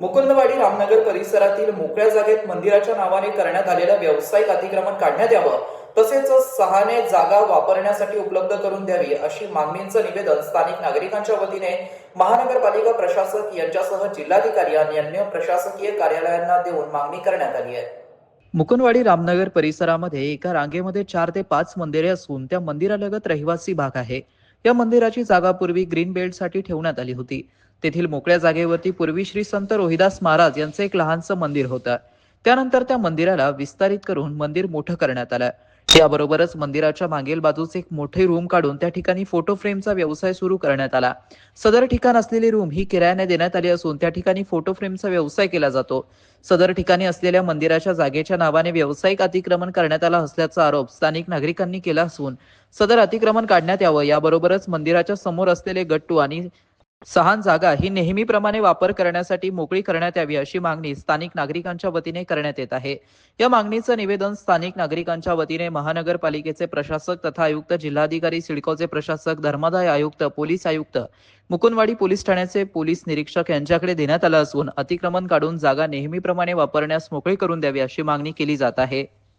मुकुंदवाडी रामनगर परिसरातील मोकळ्या जागेत मंदिराच्या नावाने करण्यात आलेलं व्यावसायिक अतिक्रमण काढण्यात यावं तसेच सहाने जागा वापरण्यासाठी उपलब्ध करून द्यावी अशी मागणीचं निवेदन स्थानिक नागरिकांच्या वतीने महानगरपालिका प्रशासक यांच्यासह जिल्हाधिकारी आणि अन्य प्रशासकीय कार्यालयांना देऊन मागणी करण्यात आली आहे. मुकुंदवाडी रामनगर परिसरामध्ये एका रांगेमध्ये चार ते पाच मंदिरे असून त्या मंदिरालगत रहिवासी भाग आहे. या मंदिराची जागा पूर्वी ग्रीन बेल्टसाठी ठेवण्यात आली होती. तेथील मोकळ्या जागेवरती पूर्वी श्री संत रोहिदास महाराज यांचं एक लहानसं मंदिर होतं. त्यानंतर त्या मंदिराला विस्तारित करून मंदिर मोठं करण्यात आलं. याबरोबरच मंदिराच्या मागील बाजूस एक मोठे रूम काढून त्या ठिकाणी फोटो फ्रेमचा व्यवसाय सुरू करण्यात आला. सदर ठिकाण असलेली रूम ही किरायाने देण्यात आली असून त्या ठिकाणी फोटो फ्रेमचा व्यवसाय केला जातो. सदर ठिकाणी असलेल्या मंदिराच्या जागेच्या नावाने व्यावसायिक अतिक्रमण करण्यात आला असल्याचा आरोप स्थानिक नागरिकांनी केला असून सदर अतिक्रमण काढण्यात यावं. याबरोबरच मंदिराच्या समोर असलेले गट्टू आणि सहान जागा ही नेहमीप्रमाणे वापर करण्यासाठी मोकळी करण्यात यावी अशी मागणी स्थानिक नागरिकांच्या वतीने करण्यात येत आहे. या मागणीचं निवेदन स्थानिक नागरिकांच्या वतीने महानगरपालिकेचे प्रशासक तथा आयुक्त जिल्हाधिकारी सिडकोचे प्रशासक धर्मादाय आयुक्त पोलीस आयुक्त मुकुंदवाडी पोलीस ठाण्याचे पोलीस निरीक्षक यांच्याकडे देण्यात आलं असून अतिक्रमण काढून जागा नेहमीप्रमाणे वापरण्यास मोकळी करून द्यावी अशी मागणी केली जात आहे.